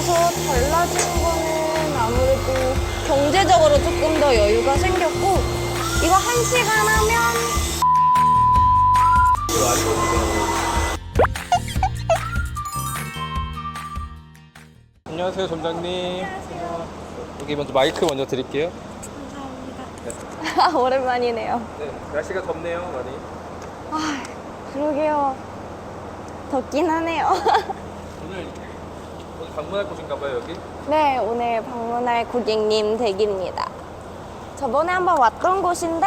나서 달라진 거는 아무래도 경제적으로 조금 더 여유가 생겼고 이거 한 시간 하면 안녕하세요, 점장님. 여기 먼저 마이크 먼저 드릴게요. 아, 오랜만이네요. 네, 날씨가 덥네요, 많이. 아, 그러게요. 덥긴 하네요. 오늘 오늘 방문할 곳인가 봐요, 여기. 네, 오늘 방문할 고객님 댁입니다. 저번에 한번 왔던 곳인데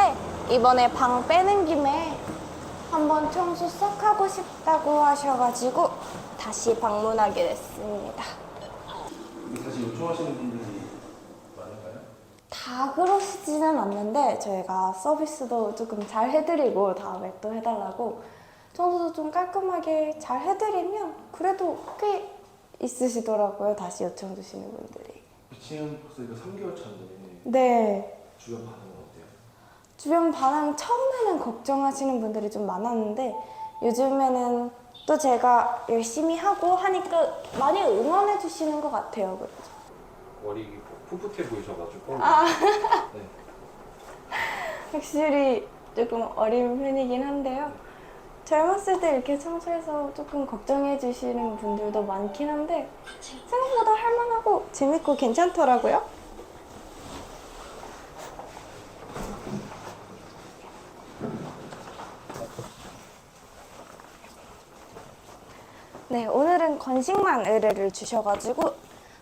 이번에 방 빼는 김에 한번 청소 싹 하고 싶다고 하셔가지고 다시 방문하게 됐습니다. 사실 요청하시는 분들이 많은가요? 다 그러시지는 않는데 저희가 서비스도 조금 잘 해드리고 다음에 또 해달라고 청소도 좀 깔끔하게 잘 해드리면 그래도 꽤 있으시더라고요. 다시 요청 주시는 분들이. 지금 벌써 이거 3개월 차인데 네. 주변 반응은 어때요? 주변 반응 처음에는 걱정하시는 분들이 좀 많았는데 요즘에는 또 제가 열심히 하고 하니까 많이 응원해 주시는 것 같아요. 그래서. 머리 풋풋해 보이셔가지고. 네. 확실히 조금 어린 편이긴 한데요. 젊었을 때 이렇게 청소해서 조금 걱정해 주시는 분들도 많긴 한데 생각보다 할만하고 재밌고 괜찮더라고요. 네, 오늘은 건식만 의뢰를 주셔가지고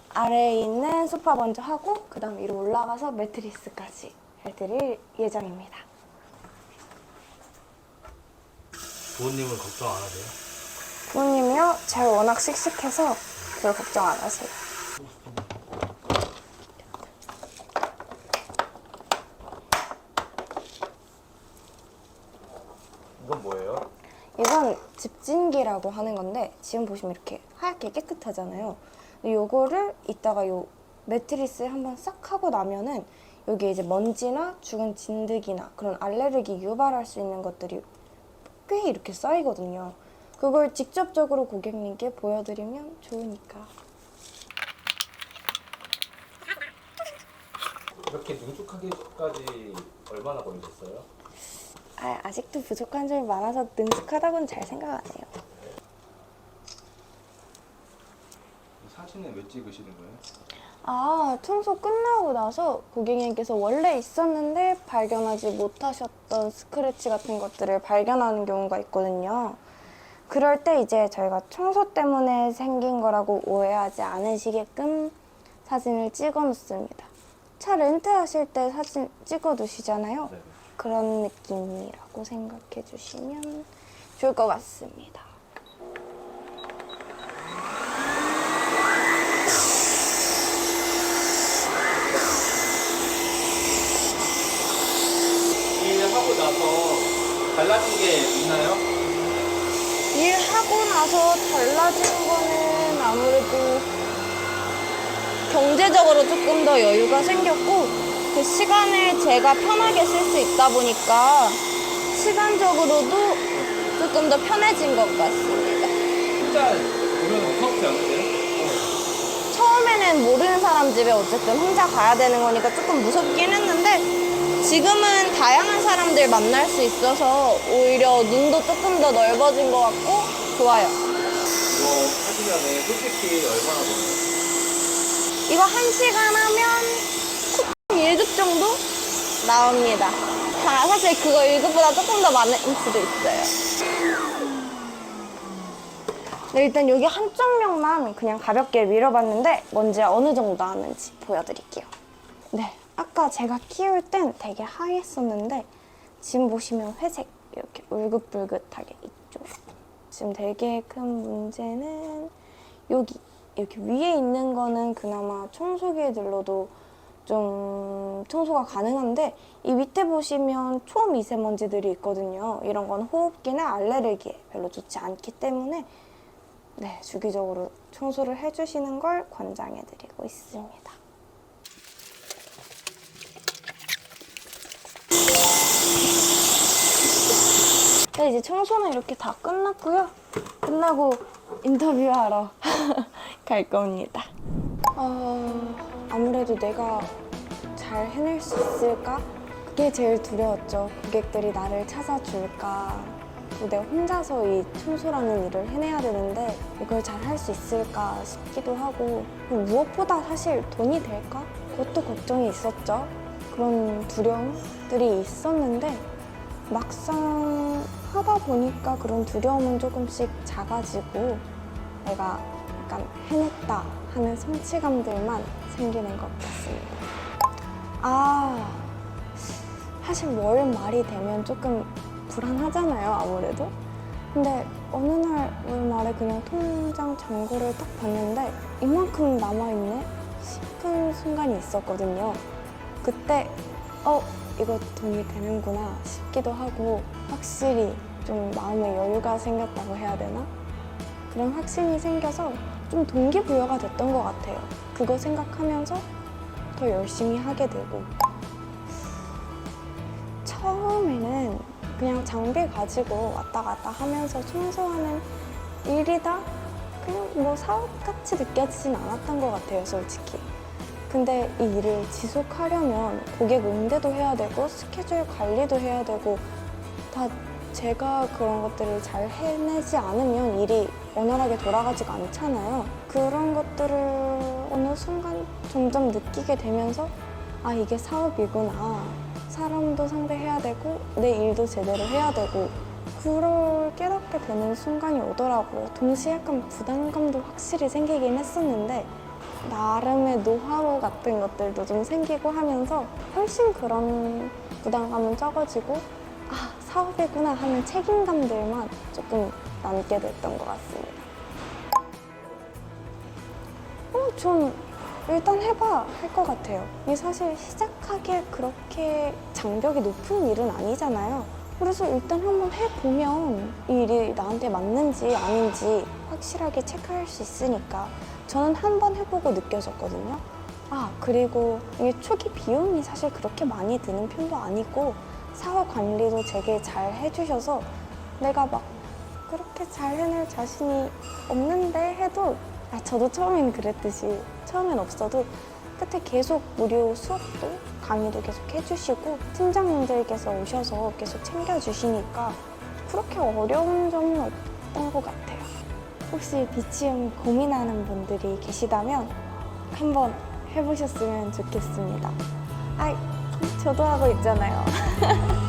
아래에 있는 소파 먼저 하고 그 다음 위로 올라가서 매트리스까지 해드릴 예정입니다. 부모님은 걱정 안 하세요? 부모님이요? 잘 워낙 씩씩해서 별 걱정 안 하세요. 이건 뭐예요? 이건 집진기라고 하는 건데 지금 보시면 이렇게 하얗게 깨끗하잖아요. 근데 요거를 이따가 요 매트리스에 한번 싹 하고 나면은 여기 이제 먼지나 죽은 진드기나 그런 알레르기 유발할 수 있는 것들이 꽤 이렇게 쌓이거든요. 그걸 직접적으로 고객님께 보여드리면 좋으니까. 이렇게 능숙하게까지 얼마나 걸리셨어요? 아, 아직도 부족한 점이 많아서 능숙하다고는 잘 생각 안 해요. 사진은 왜 찍으시는 거예요? 아, 청소 끝나고 나서 고객님께서 원래 있었는데 발견하지 못하셨던 스크래치 같은 것들을 발견하는 경우가 있거든요. 그럴 때 이제 저희가 청소 때문에 생긴 거라고 오해하지 않으시게끔 사진을 찍어 놓습니다. 차 렌트하실 때 사진 찍어 두시잖아요. 네. 그런 느낌이라고 생각해 주시면 좋을 것 같습니다. 일하고 나서 달라진 게 있나요? 일하고 나서 달라진 거는 아무래도 경제적으로 조금 더 여유가 생겼고 그 시간을 제가 편하게 쓸 수 있다 보니까 시간적으로도 조금 더 편해진 것 같습니다. 혼자 보면 무섭지 않으세요? 처음에는 모르는 사람 집에 어쨌든 혼자 가야 되는 거니까 조금 무섭긴 했는데 지금은 다양한 사람들 만날 수 있어서 오히려 눈도 조금 더 넓어진 것 같고 좋아요. 이거 하시면은 솔직히 얼마나 걸려요? 이거 한 시간 하면 쿠팡 1급 정도 나옵니다. 아, 사실 그거 1급보다 조금 더 많을 수도 있어요. 네, 일단 여기 한쪽 면만 그냥 가볍게 밀어봤는데 먼지가 어느 정도 나왔는지 보여드릴게요. 네, 아까 제가 키울 땐 되게 하얘었는데 지금 보시면 회색 이렇게 울긋불긋하게 있죠. 지금 되게 큰 문제는 여기 이렇게 위에 있는 거는 그나마 청소기에 들러도 좀 청소가 가능한데 이 밑에 보시면 초미세먼지들이 있거든요. 이런 건 호흡기나 알레르기에 별로 좋지 않기 때문에 네, 주기적으로 청소를 해주시는 걸 권장해드리고 있습니다. 네, 이제 청소는 이렇게 다 끝났고요. 끝나고 인터뷰하러 갈 겁니다. 어, 아무래도 내가 잘 해낼 수 있을까? 그게 제일 두려웠죠. 고객들이 나를 찾아줄까? 또 내가 혼자서 이 청소라는 일을 해내야 되는데 이걸 잘 할 수 있을까 싶기도 하고 무엇보다 사실 돈이 될까? 그것도 걱정이 있었죠. 그런 두려움들이 있었는데 막상 하다 보니까 그런 두려움은 조금씩 작아지고 내가 약간 해냈다 하는 성취감들만 생기는 것 같습니다. 아, 사실 월 말이 되면 조금 불안하잖아요, 아무래도. 근데 어느 날 월 말에 그냥 통장 잔고를 딱 봤는데 이만큼 남아있네? 싶은 순간이 있었거든요. 그때, 어, 이거 돈이 되는구나 싶기도 하고 확실히 좀 마음의 여유가 생겼다고 해야 되나? 그런 확신이 생겨서 좀 동기부여가 됐던 것 같아요. 그거 생각하면서 더 열심히 하게 되고. 처음에는 그냥 장비 가지고 왔다 갔다 하면서 청소하는 일이다? 그냥 뭐 사업같이 느껴지진 않았던 것 같아요, 솔직히. 근데 이 일을 지속하려면 고객 응대도 해야 되고 스케줄 관리도 해야 되고 다 제가 그런 것들을 잘 해내지 않으면 일이 원활하게 돌아가지가 않잖아요. 그런 것들을 어느 순간 점점 느끼게 되면서 아 이게 사업이구나. 사람도 상대해야 되고 내 일도 제대로 해야 되고 그걸 깨닫게 되는 순간이 오더라고요. 동시에 약간 부담감도 확실히 생기긴 했었는데 나름의 노하우 같은 것들도 좀 생기고 하면서 훨씬 그런 부담감은 적어지고 아 사업이구나 하는 책임감들만 조금 남게 됐던 것 같습니다. 어, 좀 일단 해봐 할 것 같아요. 이게 사실 시작하기에 그렇게 장벽이 높은 일은 아니잖아요. 그래서 일단 한번 해보면 이 일이 나한테 맞는지 아닌지 확실하게 체크할 수 있으니까 저는 한 번 해보고 느껴졌거든요. 아, 그리고 이게 초기 비용이 사실 그렇게 많이 드는 편도 아니고 사업 관리도 되게 잘 해주셔서 내가 막 그렇게 잘 해낼 자신이 없는데 해도 아, 저도 처음엔 그랬듯이 처음엔 없어도 끝에 계속 무료 수업도 강의도 계속 해주시고 팀장님들께서 오셔서 계속 챙겨주시니까 그렇게 어려운 점은 없던 것 같아요. 혹시 비치형 고민하는 분들이 계시다면 한번 해보셨으면 좋겠습니다. 아, 저도 하고 있잖아요.